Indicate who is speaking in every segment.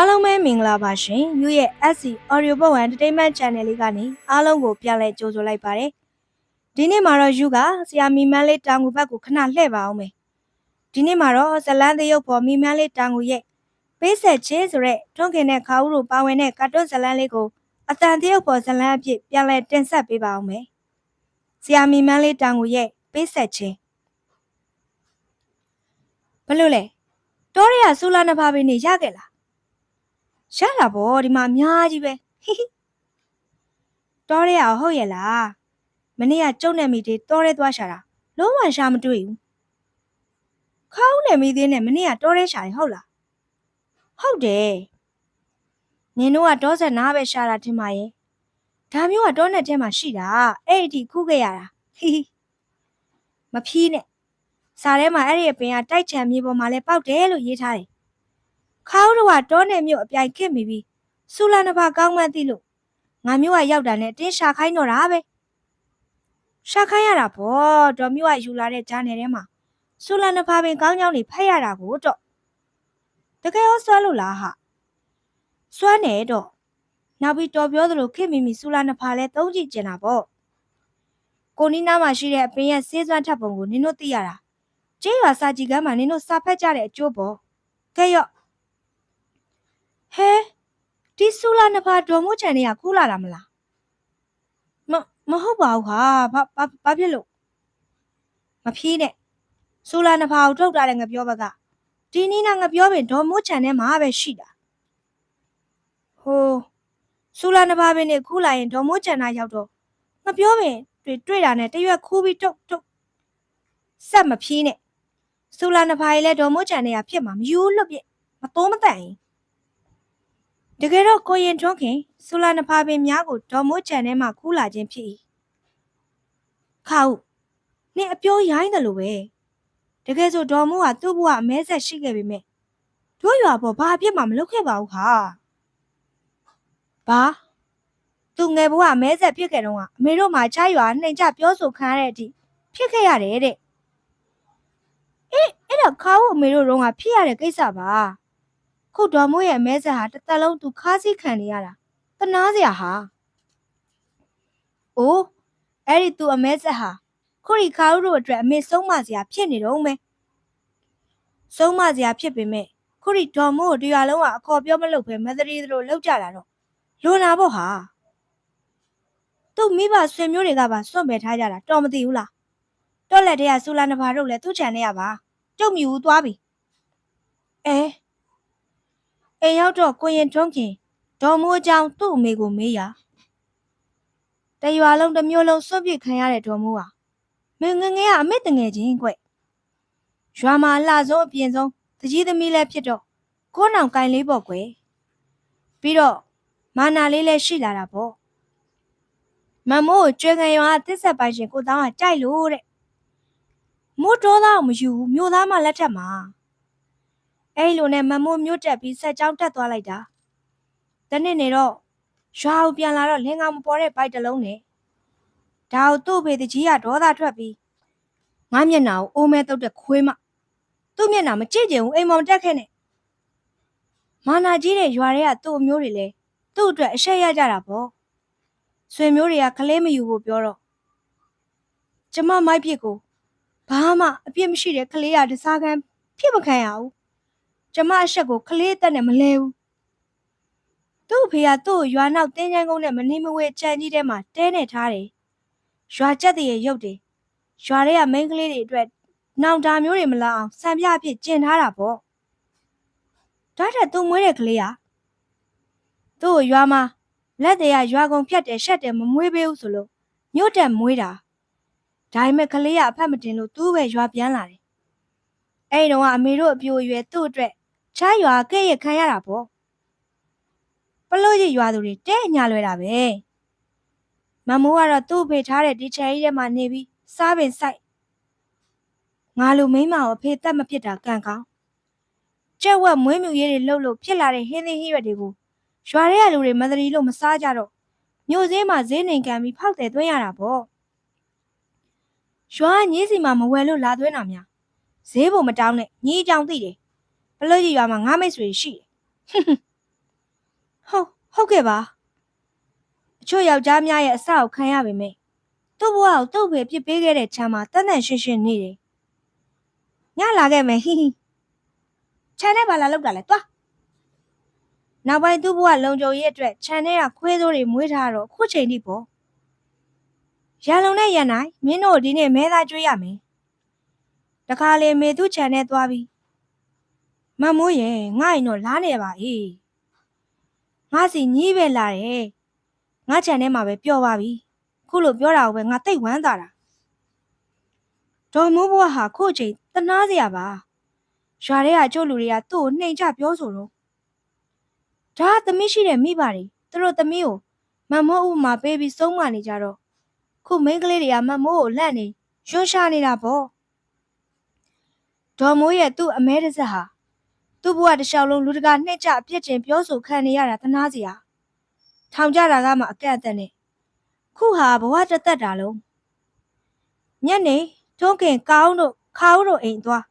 Speaker 1: အားလုံးပဲမင်္ဂလာပါရှင်။ You ရဲ့ SC Audio Book Entertainment Channel လေးကနေအားလုံးကိုပြန်လည်ကြိုဆိုလိုက်ပါတယ်။ဒီနေ့မှာတော့ You ကဆရာမီမန်းလေးတောင်ငူဘက်ကိုခဏလှည့်ပါအောင်မယ်။ဒီနေ့မှာတော့ဇလန်းသရုပ်ပေါ်မီမန်းလေးတောင်ငူရဲ့ပေးဆက်ချင်းဆိုတဲ့ထွန်းခင်တဲ့ခါဦးတို့ပါဝင်တဲ့ကာတွန်းဇလန်းလေးကိုအတန်သရုပ်ပေါ်ဇလန်းအဖြစ်ပြန်လည်တင်ဆက်ပေးပါအောင်မယ်။ဆရာမီမန်းလေးတောင်ငူရဲ့ပေးဆက်ချင်းဘလို့လဲတောရရဆူလာနှစ်ဖားပင်နေရခဲ့လား ရတာဗောဒီမှာအများကြီးပဲဟိဟိတော်ရဲအောင်ဟုတ်ရဲ့လားမနေ့ကကျုံနဲ့မိသေးတော်ရဲသွားရှာတာလုံးဝရှာမတွေ့ဘူးခေါင်းနဲ့မိသေးနဲ့မနေ့ကတော်ရဲရှာရင်ဟုတ်လားဟုတ်တယ်နင်တို့ကတောဆက်နားပဲရှာတာထင်ပါရဲ့ဒါမျိုးကတောနဲ့ထဲမှာရှိတာအဲ့ဒီခုခဲ့ရတာဟိဟိမဖြီးနဲ့စာထဲမှာအဲ့ဒီအပင်ကတိုက်ချံမြေပေါ်မှာလဲပေါက်တယ်လို့ရေးထားတယ် ခါဦးတို့ကတောနယ်မြို့အပြိုင်ခစ်မိပြီးစူလာနဖာကောင်းမှန်းသိလို့ငါမျိုးကရောက်တာနဲ့တင်းရှာခိုင်းတော့တာပဲရှာခိုင်းရတာပေါ့တော်မျိုးကယူလာတဲ့ဂျာနယ်ထဲမှာစူလာနဖာပင်ကောင်းကြောင်းနေဖက်ရတာကိုတော့တကယ်ရောစွမ်းလို့လားဟာစွမ်းနေတော့နောက်ပြီးတော်ပြောသလိုခစ်မိမိစူလာနဖာလဲသုံးကြည့်ကျင်တာပေါ့ကိုနီးနားမှာရှိတဲ့အပင်ရဲ့ဆေးစွမ်းထပ်ပုံကိုနင်တို့သိရတာကျေးရွာစာကြည့်ကမ်းမှာနင်တို့စာဖက်ကြတဲ့အကျိုးပေါ့ကဲရော့ ဟဲဒီဆူလာနှစ်ဖာဒေါ်မိုးချန်တွေကကူးလာတာမလားမမဟုတ်ပါဘူးခါဘာဘာဘာဖြစ်လို့မဖြေးနဲ့ဆူလာနှစ်ဖာကိုထုတ်တာတဲ့ငပြောဘက်ကဒီနီးနာငပြောပင်ဒေါ်မိုးချန်ထဲမှာပဲရှိတာဟိုဆူလာနှစ်ဖာပင်နေကူးလာရင်ဒေါ်မိုးချန်နာရောက်တော့ငပြောပင်တွေ့တွေ့တာနဲ့တရွက်ခူးပြီးထုတ်ထုတ်ဆက်မဖြေးနဲ့ဆူလာနှစ်ဖာကြီးလဲဒေါ်မိုးချန်တွေကဖြစ်မှာမယူလွတ်ပြစ်မတိုးမတန့်ရင် တကယ်တော့ကိုရင်ထွန်းခင်ဆူလာနဖာပင်များကိုဒေါ်မိုးချန်ထဲမှာခူးလာခြင်းဖြစ်၏ခါဦးနင်အပြောရိုင်းတယ်လို့ပဲတကယ်ဆိုဒေါ်မိုးကသူ့ဘဝအမဲဆက်ရှိခဲ့ပေမဲ့တို့ရွာပေါ်ဘာအဖြစ်မှမလုပ်ခဲ့ပါဘူးခါဘာသူငယ်ဘဝအမဲဆက်ဖြစ်ခဲ့တော့ကအမေတို့မှချားရွာနှိမ်ချပြောဆိုခံရတဲ့အထိဖြစ်ခဲ့ရတယ်တဲ့အေးအဲ့တော့ခါဦးအမေတို့တော့ကဖြစ်ရတဲ့ကိစ္စပါ ခုဒေါ်မိုးရဲ့အမဲဆက်ဟာတစ်သက်လုံးသူခါးစီးခံနေရတာတနာစရာဟာအိုးအဲ့ဒီသူအမဲဆက်ဟာခုရီခါဦးတို့အတွက်အမေဆုံးမစရာဖြစ်နေတော့မယ်ဆုံးမစရာဖြစ်ပေမဲ့ခုရီဒေါ်မိုးကိုတရားလုံးကအခေါ်ပြောမလုပ်ပဲမသရီသလိုလောက်ကြတာတော့လွန်တာပေါ့ဟာသူ့မိဘဆွေမျိုးတွေကပါစွန့်ပယ်ထားကြတာတော်မသိဘူးလားတော့လက်တည်းကဆူလာနဖာတို့လည်းသူ့ချန်နေရပါကြုံမြူသွားပြီအဲ အိမ်ရောက်တော့ကိုရင်ထွန်းခင်ဒေါ်မိုးအကြောင်းသူ့အမေကိုမေးရတရွာလုံးတစ်မျိုးလုံးစွန့်ပစ်ခံရတဲ့ဒေါ်မိုးဟာမင်းငယ်ငယ်ကအမေတငယ်ချင်းကွရွာမှာအလှဆုံးအပြင်ဆုံးတကြီးသမီးလည်းဖြစ်တော့ကိုးနောင်ကင်လေးပေါ့ကွယ်ပြီးတော့မာနာလေးလည်းရှိလာတာပေါ့မမိုးကိုကျွေးငံရွာကတစ်ဆက်ပိုင်ရှင်ကိုတောင်းကကြိုက်လို့တဲ့မိုးတော်သားကိုမယူဘူးမြို့သားမှလက်ထက်မှာ အဲ့လိုနဲ့မမိုးမြို့တက်ပြီးဆက်ကြောင်းတက်သွားလိုက်တာတနေ့နေတော့ရွာကိုပြန်လာတော့လင်းကောင်မပေါ်တဲ့ဘိုက်တစ်လုံးနဲ့ဒါကိုသူ့ဖေတကြီးကဒေါသထွက်ပြီးငါမျက်နှာကိုအိုးမဲတုတ်တဲ့ခွေးမသူ့မျက်နှာမကြည့်ကြဘူးအိမ်မောင်တက်ခဲ့နဲ့မာနာကြီးတဲ့ရွာတွေကသူ့အမျိုးတွေလဲသူ့အတွက်အရှက်ရကြတာပေါ့ဆွေမျိုးတွေကကလေးမယူဖို့ပြောတော့ကျမမိုက်ပြစ်ကိုဘာမှအပြစ်မရှိတဲ့ကလေးရတစားကန်းဖြစ်မခံရဘူး ကျမအဆက်ကိုခလေးအသက်နဲ့မလဲဘူးသူ့အဖေကသူ့ကိုရွာနောက်တင်းချမ်းကုန်းနဲ့မနှင်းမဝဲကြံကြီးထဲမှာတဲနေထားတယ်ရွာကျက်တည်းရဲ့ရုပ်တယ်ရွာတွေကမိန်းကလေးတွေအတွက်နောင်တာမျိုးတွေမလာအောင်စံပြအဖြစ်ကျင်ထားတာပေါ့ဒါတက်သူ့မွေးတဲ့ကလေးကသူ့ကိုရွာမှာလက်တွေကရွာကုန်ဖြတ်တယ်ရှက်တယ်မမွေးပေးဘူးဆိုလို့ညှို့တက်မွေးတာဒါပေမဲ့ကလေးကအဖက်မတင်လို့သူ့ပဲရွာပြန်လာတယ်အဲ့ဒီတော့ကအမေတို့အပြိုအရွယ်သူ့အတွက် ချားရွာကဲ့ရခံရတာပေါ့ပလို့ရရွာသူတွေတဲ့ညာလွဲတာပဲမမိုးကတော့သူ့ဖေထားတဲ့ဒီချယ်ကြီးထဲမှာနေပြီးစားပင်ဆိုင်ငါလိုမိန်းမကိုအဖေတက်မဖြစ်တာကံကောင်းကြက်ဝက်မွေးမြူရေးတွေလှုပ်လို့ဖြစ်လာတဲ့ဟင်းသီးဟင်းရွက်တွေကိုရွာထဲကလူတွေမသရီလို့မစားကြတော့မြို့စည်းမှာဈေးနှိမ်ကန်ပြီးဖောက်တယ်သွင်းရတာပေါ့ရွာကညင်းစီမှာမဝယ်လို့လာသွင်းတာများဈေးဘုံမတောင်းနဲ့ညီအကြောင်သိတယ် ဘလို့ကြီးရွာမှာငါမိတ်ဆွေရှိတယ်ဟုတ်ဟုတ်ကဲ့ပါအချို့ယောက်ျားများရဲ့အစကိုခံရပါမယ်သူ့ဘဝကိုတုတ်ပဲပြစ်ပေးခဲ့တဲ့ချမ်းမှာတန်တန်ရှင်းရှင်းနေတယ်ညလာခဲ့မယ်ဟိဟိချမ်းနဲ့ဘာလာလောက်တာလဲတွားနောက်ပိုင်းသူ့ဘဝလုံခြုံရေးအတွက်ချမ်းနဲ့ကခွေးစိုးတွေမွေးထားတော့အခုချိန်ထိပေါ့ရန်လုံနဲ့ရန်နိုင်မင်းတို့ဒီနေ့မဲသားကျွေးရမယ်တခါလေမေသူ့ချန်နဲ့သွားပြီး မတ်မိုးရဲ့ငါ့ရင်တော့လားနေပါအေးငါစီညီးပဲလာတယ်ငါချန်ထဲမှာပဲပျော်ပါပြီခုလိုပြောတာကိုပဲငါတိတ်ဝမ်းသာတာဒေါ်မိုးဘွားဟာခု့ချိန်တနာစရာပါရွာထဲကကျို့လူတွေကသူ့ကိုနှိမ်ချပြောဆိုတော့ဒါကသမီးရှိတဲ့မိဘတွေသူတို့သမီးကိုမတ်မိုးဥပမာပေးပြီးဆုံးမနေကြတော့ခုမိန်းကလေးတွေကမတ်မိုးကိုလန့်နေရွှန်းရှာနေတာပေါ့ဒေါ်မိုးရဲ့သူ့အမဲတစ်စက်ဟာ သူ့ဘဝတစ်လျှောက်လုံးလူတကာနှိမ့်ချအပြစ်တင်ပြောဆိုခံနေရတာတနာစရာထောင်ကြတာကမှအကန့်အသတ်နဲ့ခုဟာဘဝတစ်သက်တာလုံးညနေထုံးခင်ကောင်းတို့ခါဦးတို့အိမ်သွား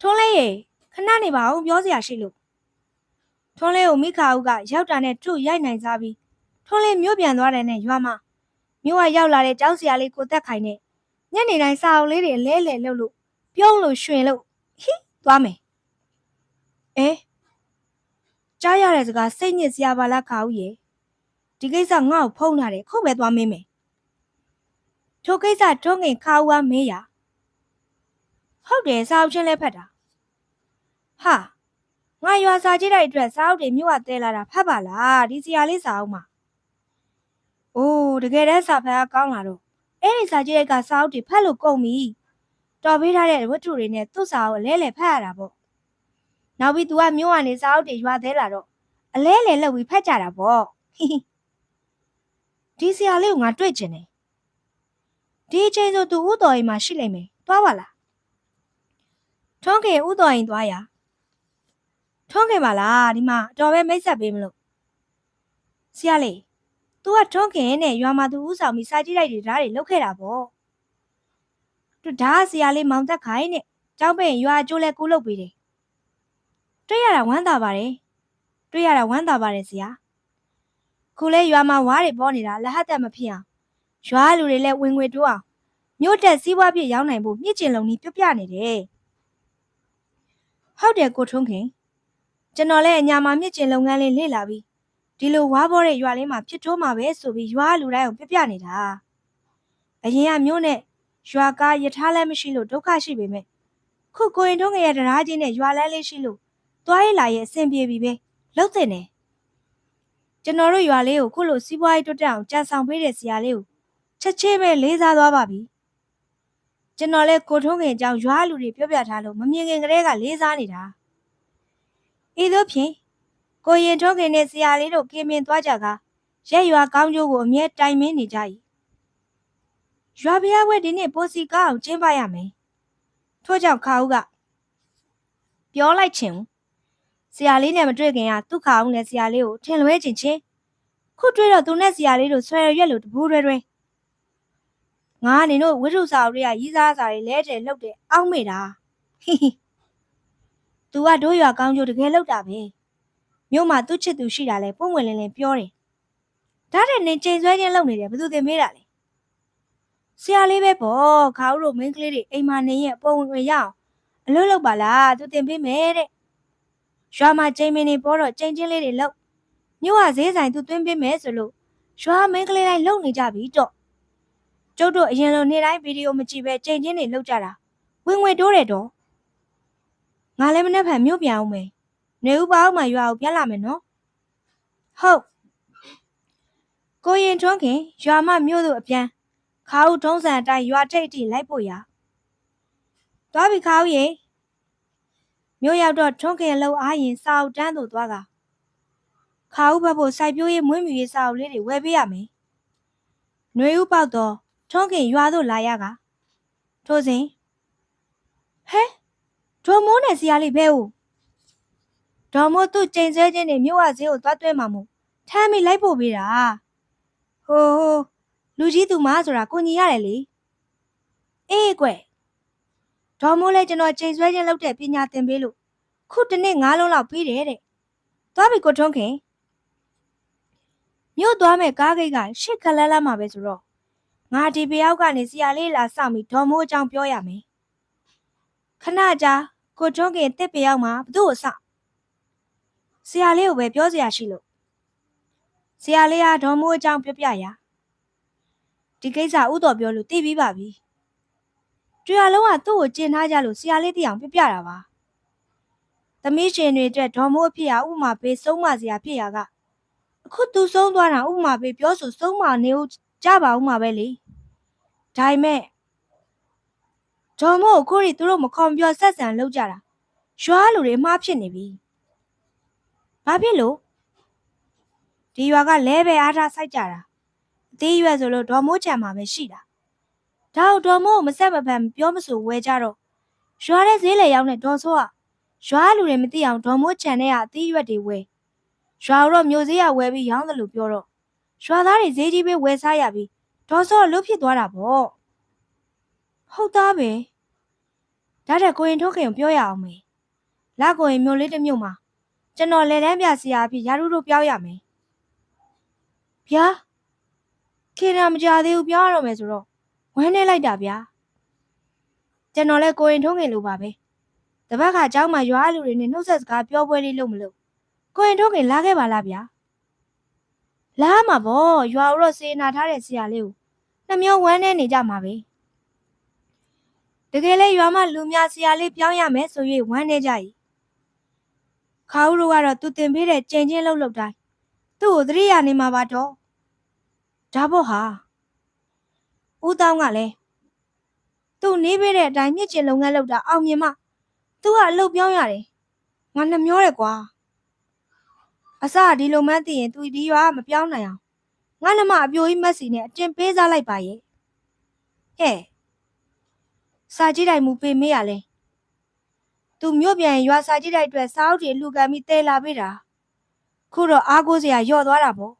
Speaker 1: ထုံးလေးရေခဏနေပါဦးပြောစရာရှိလို့ထုံးလေးကိုမိခါဦးကရောက်တာနဲ့ထုရိုက်နိုင်စားပြီးထုံးလေးမြို့ပြန်သွားတယ်နဲ့ရွာမှာမြို့ကရောက်လာတဲ့ကြောက်စရာလေးကိုတက်ခိုင်နဲ့ညနေတိုင်းစာအုပ်လေးတွေလဲလဲလှုပ်လို့ပြုံးလို့ရွှင်လို့ဟိ သွားမယ်အဲကြားရတဲ့စကားစိတ်ညစ်စရာပါလားခါဦးရေဒီကိစ္စငါ့ကိုဖုံးထားတယ်ခုပဲသွားမင်းမယ်ထိုကိစ္စထုံးငင်ခါဦးကမေးရဟုတ်တယ်စာအုပ်ချင်းလဲဖတ်တာဟာငါရွာစာကြည့်တဲ့အတွက်စာအုပ်တွေမြို့ကတဲလာတာဖတ်ပါလားဒီစရာလေးစာအုပ်မှာအိုးတကယ်တမ်းစာဖတ်ကကောင်းလာတော့အဲ့ဒီစာကြည့်တဲ့ကစာအုပ်တွေဖတ်လို့ကုန်ပြီ တော်ပေးထားတဲ့ဝတ္ထုတွေနဲ့သူ့စာအုပ်အလဲလဲဖတ်ရတာပေါ့နောက်ပြီး तू ကမြို့ကနေစာအုပ်တွေရွာသေးလာတော့အလဲလဲလောက်ပြီးဖတ်ကြတာပေါ့ဟိဟိဒီစရာလေးကိုငါတွေ့ကျင်တယ်ဒီအချိန်ဆို तू ဥတော်ရင်မှာရှိလိမ့်မယ်သွားပါလားထွန်းခင်ဥတော်ရင်သွားရထွန်းခင်ပါလားဒီမှာအတော်ပဲမိတ်ဆက်ပေးမလို့ဆရာလေး तू ကထွန်းခင်နဲ့ရွာမှာ तू ဥဆောင်ပြီးစာကြည့်လိုက်တွေဓာတ်တွေလုတ်ခဲ့တာပေါ့ သူဓာတ်ဆရာလေးမောင်သက်ခိုင်နဲ့ကျောင်းပိန်ရွာအကျိုးလဲကူးလုတ်ပေးတယ်တွေ့ရတာဝမ်းသာပါတယ်တွေ့ရတာဝမ်းသာပါတယ်ဆရာခုလဲရွာမှာဝါးတွေပေါ်နေတာလက်ဟတ်သက်မဖြစ်အောင်ရွာလူတွေလည်းဝင်ငွေတိုးအောင်မြို့တက်စီးပွားပြည့်ရောက်နိုင်ဖို့မြင့်ကျင်လုံးကြီးပြပြနေတယ်ဟုတ်တယ်ကိုထွန်းခင်ကျွန်တော်လည်းအညာမှာမြင့်ကျင်လုပ်ငန်းလေးလေ့လာပြီးဒီလိုဝါပေါ်တဲ့ရွာလေးမှာဖြစ်ထိုးမှာပဲဆိုပြီးရွာလူတိုင်းကိုပြပြနေတာအရင်ကမြို့နဲ့ ရွာကားယထာလည်းမရှိလို့ဒုက္ခရှိပေမဲ့ခုကိုရင်ထုံးငရဲ့တရားချင်းနဲ့ရွာလန်းလေးရှိလို့သွားရလာရဲ့အဆင်ပြေပြီပဲလှုပ်တဲ့နေကျွန်တော်တို့ရွာလေးကိုခုလိုစီးပွားရေးတိုးတက်အောင်ကြံဆောင်ပေးတဲ့ဆရာလေးကိုချက်ချင်းပဲလေးစားသွားပါပြီကျွန်တော်လဲကိုထုံးငင်အကြောင်းရွာလူတွေပြောပြထားလို့မမြင်ခင်ကတည်းကလေးစားနေတာဤသို့ဖြင့်ကိုရင်ထုံးငင်နဲ့ဆရာလေးတို့ကင်းမင်သွားကြကရက်ရွာကောင်းကျိုးကိုအမြဲတိုင်မင်းနေကြ၏ ရွာဖျားဝဲဒီနေ့ပိုစီကားအောင်ကျင်းပရမယ်ထို့ကြောင့်ခါဦးကပြောလိုက်ချင်ဆရာလေးနဲ့မတွေ့ခင်ကသူ့ခါအောင်နဲ့ဆရာလေးကိုထင်လွဲချင်ချင်းခုတွေ့တော့သူနဲ့ဆရာလေးတို့ဆွဲရွက်လို့တပူးရွဲရွဲငါကနေတို့ဝိထုစာအုပ်တွေကရီးစားစာတွေလဲတယ်လှုပ်တယ်အောက်မေ့တာဟိဟိ तू ကတို့ရွာကောင်းကျိုးတကယ်လှုပ်တာပဲမြို့မှာသူ့ချစ်သူရှိတာလဲပုံဝင်လင်းလင်းပြောတယ်ဒါတဲ့နေချိန်ဆွဲချင်းလုပ်နေတယ်ဘယ်သူတင်မေးတာလဲ ဆရာလေးပဲပေါ့ခါဦးတို့မင်းကလေးတွေအိမ်မှာနေရင်ပုံဝင်ဝင်ရအောင်အလုပ်လုပ်ပါလားသူတင်ပေးမယ်တဲ့ရွာမှာချိန်မင်းနေပေါ်တော့ချိန်ချင်းလေးတွေလုပ်မြို့ကဈေးဆိုင်သူသွင်းပေးမယ်ဆိုလို့ရွာမင်းကလေးတိုင်းလုံနေကြပြီတော့ကျုပ်တို့အရင်လိုနေ့တိုင်းဗီဒီယိုမကြည့်ပဲချိန်ချင်းတွေလုပ်ကြတာဝင်ငွေတိုးတယ်တော့ငါလည်းမနေ့ဖန်မြို့ပြန်အောင်မယ်နေဦးပါအောင်မှရွာကိုပြန်လာမယ်နော်ဟုတ်ကိုရင်ထွန်းခင်ရွာမမြို့သူအပြန် ခါဦးထုံးစံအတိုင်းရွာထိတ်ထိလိုက်ဖို့ရသွားပြီခါဦးရေမြို့ရောက်တော့ထွန်းခင်လှုပ်အားရင်စာအုပ်တန်းသို့သွားကခါဦးဘက်ဖို့စိုက်ပျိုးရေးမွေးမြူရေးစာအုပ်လေးတွေဝယ်ပေးရမယ်။နှွေဦးပေါက်တော့ထွန်းခင်ရွာသို့လာရကထို့စဉ်ဟဲဒေါ်မိုးနဲ့ဆရာလေးဘဲဦးဒေါ်မိုးသူ့ချိန်ဆဲခြင်းနဲ့မြို့ဝဈေးကိုသွားတွဲမှာမို့ထမ်းပြီးလိုက်ဖို့ပေးတာဟိုဟို လူကြီးသူမဆိုတာကိုညီရတယ်လေအေးကွဒေါ်မိုးလည်းကျွန်တော်ချိန်ဆွဲခြင်းလုပ်တဲ့ပညာသင်ပေးလို့ခုတစ်နေ့၅လုံးလောက်ပြီးတယ်တဲ့သွားပြီကိုထွန်းခင်မြို့သွားမဲ့ကားဂိတ်ကရှစ်ခက်လန်းလန်းမှာပဲဆိုတော့ငါဒီဘယောက်ကနေဆရာလေးလာစောင့်ပြီးဒေါ်မိုးအကြောင်းပြောရမယ်ခဏကြာကိုထွန်းခင်တစ်ဘယောက်မှာဘသူ့ကိုစောင့်ဆရာလေးကိုပဲပြောစရာရှိလို့ဆရာလေးကဒေါ်မိုးအကြောင်းပြောပြရာ ဒီကိစ္စဥတော်ပြောလို့သိပြီးပါပြီတရားလုံးကသူ့ကိုကျင်ထားကြလို့ဆရာလေးသိအောင်ပြပြတာပါသမီးရှင်တွေအတွက်ဒေါ်မိုးအဖြစ်ဟာဥမာပေးဆုံးမစရာဖြစ်ရာကအခုသူဆုံးသွားတာဥပမာပေးပြောဆိုဆုံးမနေဦးကြပါဦးမှာပဲလေဒါပေမဲ့ဂျော်မို့ကိုရီသူတို့မခေါ်မပြောဆက်ဆံလုပ်ကြတာရွာလူတွေအမှားဖြစ်နေပြီဘာဖြစ်လို့ဒီရွာကလဲပဲအားထားစိုက်ကြတာ အသေးရွယ်ဆိုလို့ဒေါ်မိုးချံမှာပဲရှိတာဒါ့ဒေါ်မို့မဆက်မဖန်ပြောမဆိုဝဲကြတော့ရွာတဲ့ဈေးလေရောက်တဲ့ဒေါ်ဆိုးကရွာလူတွေမသိအောင်ဒေါ်မိုးချံနဲ့ကအသေးရွက်တွေဝဲရွာတော့မျိုးစေးရဝဲပြီးရောင်းတယ်လို့ပြောတော့ရွာသားတွေဈေးကြီးပဲဝယ်စားရပြီးဒေါ်စောလွတ်ဖြစ်သွားတာပေါ့ဟုတ်သားပဲဒါတဲ့ကိုရင်ထုတ်ခင်ကိုပြောရအောင်မေလာကိုရင်မျိုးလေးတစ်မျိုးမှာကျွန်တော်လက်တန်းပြဆရာအဖြစ်ရာထူးတို့ပြောင်းရမယ်ဗျာ ခေတ္တမကြသေးဘူးပြောင်းရတော့မယ်ဆိုတော့ဝမ်းနေလိုက်တာဗျာကျွန်တော်လည်းကိုရင်ထုတ်ခင်လိုပါပဲတပတ်ခါเจ้าမှာရွာလူတွေနဲ့နှုတ်ဆက်စကားပြောပွဲလေးလုပ်မလို့ ကိုရင်ထုတ်ခင်လာခဲ့ပါလားဗျာလာမှာဗောရွာဦးတော့စေနာထားတဲ့ဆရာလေးကိုနှမျိုးဝမ်းနေနေကြမှာပဲတကယ်လဲရွာမှာလူများဆရာလေးပြောင်းရမယ်ဆို၍ဝမ်းနေကြ၏ခါဦးတို့ကတော့သူတင်ပေးတဲ့ကြင်ချင်းလှုပ်လှုပ်တိုင်းသူ့ကိုသတိရနေမှာပါတော့ ဒါပေါ့ဟာဦးတောင်းကလည်းသူ့နေပေးတဲ့အတိုင်းမြင့်ကျင်လုပ်ငန်းလုပ်တာအောင်မြင်မှသူကအလုပ်ပြောင်းရတယ်ငါနှမျောတယ်ကွာအစဒီလိုမှန်းသိရင်သူဒီရွာမပြောင်းနိုင်အောင်ငါနှမအပြိုကြီးမက်စီနဲ့အတင်ပေးစားလိုက်ပါရဲ့ဟဲ့စာကြည့်တိုင်းမူပေးမေးရလဲသူမြို့ပြန်ရင်ရွာစာကြည့်တိုင်းအတွက်စာအုပ်တွေလူကန်ပြီးတဲလာပေးတာခုတော့အားကိုးစရာလျော့သွားတာပေါ့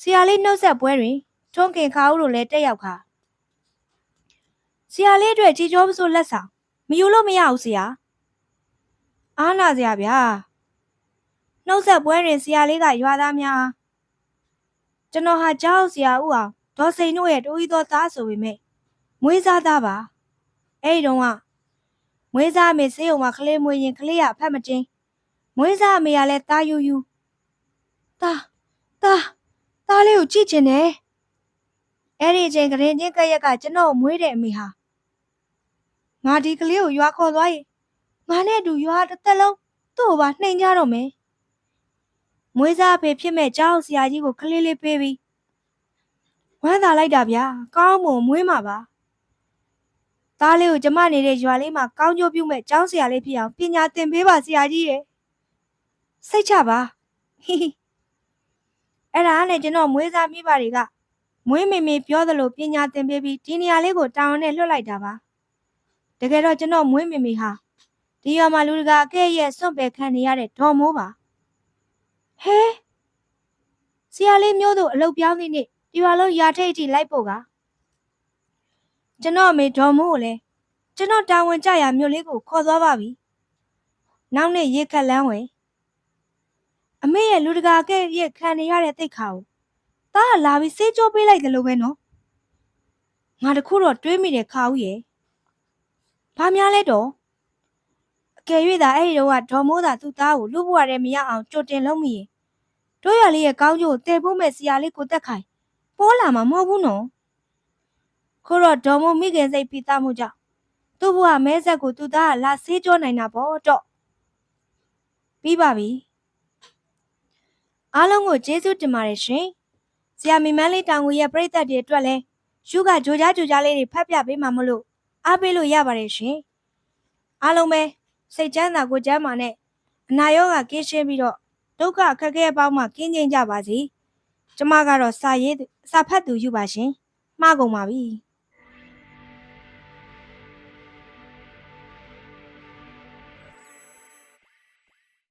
Speaker 1: ဆရာလေးနှုတ်ဆက်ပွဲတွင်ထွန်းခင်ခါဦးတို့လည်းတက်ရောက်ခါဆရာလေးအတွက်ကြီးကျော်ပစိုးလက်ဆောင်မယူလို့မရဘူးဆရာအားနာစရာဗျာနှုတ်ဆက်ပွဲတွင်ဆရာလေးကရွာသားများအားကျွန်တော်ဟာကြောက်ဆရာဦးအောင်ဒေါ်စိန်တို့ရဲ့တိုးဤသောသားဆိုပေမဲ့မွေးစားသားပါအဲ့ဒီတော့ကမွေးစားအမေစေးုံမှာကလေးမွေးရင်ကလေးရအဖက်မတင်းမွေးစားအမေကလည်းတာယူယူတာတာ သားလေးကိုကြည့်ချင်တယ်အဲ့ဒီအချိန်ကရင်ချင်းကရက်ကကျွန်တော်ကိုမွေးတဲ့အမေဟာငါဒီကလေးကိုရွာခေါ်သွားရင်ငါနဲ့အတူရွာတစ်သက်လုံးသူ့ကိုပါနှိမ်ကြတော့မယ်မွေးစားဖေဖြစ်မဲ့ကြောက်ဆရာကြီးကိုကလေးလေးပေးပြီးဝမ်းသာလိုက်တာဗျာကောင်းမွန်မွေးမှာပါသားလေးကိုကျမနေတဲ့ရွာလေးမှာကောင်းကျိုးပြုမဲ့ကျောင်းဆရာလေးဖြစ်အောင်ပညာသင်ပေးပါဆရာကြီးရဲ့စိတ်ချပါဟိဟိ အဲ့ဒါနဲ့ကျွန်တော်မွေးစားမိပါတွေကမွေးမေမေပြောသလိုပညာသင်ပေးပြီးဒီနေရာလေးကိုတောင်းနဲ့လွှတ်လိုက်တာပါတကယ်တော့ကျွန်တော်မွေးမေမေဟာဒီရွာမှာလူတကာအကဲ့ရဲ့စွန့်ပယ်ခံနေရတဲ့ဒေါ်မိုးပါဟဲဆရာလေးမျိုးတို့အလုပ်ပြောင်းနေနေဒီရွာလုံးရာထိတ်အထိလိုက်ဖို့ကကျွန်တော်အမေဒေါ်မိုးကိုလည်းကျွန်တော်တာဝန်ကြရမြို့လေးကိုခေါ်သွားပါပြီနောက်နေ့ရေခက်လန်းဝင် အမေရဲ့လူတကာကဲ့ရဲ့ခံနေရတဲ့တိတ်ခါကိုတားလာပြီးစေးကြောပေးလိုက်တယ်လို့ပဲနော်ငါတခုတော့တွေးမိတယ်ခါဦးရဲ့ဘာများလဲတော့အကယ်၍သာအဲ့ဒီတော့ကဒေါ်မိုးသာသူ့သားကိုလူ့ဘဝထဲမရအောင်ကြိုတင်လုံးမိရင်တို့ရလေးရဲ့ကောင်းကျိုးကိုတည်ဖို့မဲ့ဆရာလေးကိုတက်ခိုင်ပေါ်လာမှာမဟုတ်ဘူးနော်ခိုးတော့ဒေါ်မမိခင်စိတ်ပြီးသားမှုကြောင့်သူ့ဘဝမဲဆက်ကိုသူသားကလာဆေးကြောနိုင်တာပေါ့တော့ပြီးပါပြီ အားလုံးကိုကျေးဇူးတင်ပါတယ်ရှင်ဆရာမီမန်းလေးတောင်ကိုရဲ့ပြိသက်တွေအတွက်လဲယူကကြိုကြားကြိုကြားလေးတွေဖတ်ပြပေးမှာမလို့အားပေးလို့ရပါတယ်ရှင်အားလုံးပဲစိတ်ချမ်းသာကိုယ်ချမ်းသာနဲ့အနာရောဂါကင်းရှင်းပြီးတော့ဒုက္ခအခက်အခဲအပေါင်းမှကင်းကျင်းကြပါစေ။ကျမကတော့စာရေးသူစာဖတ်သူယူပါရှင်။မှားကုန်ပါပြီ။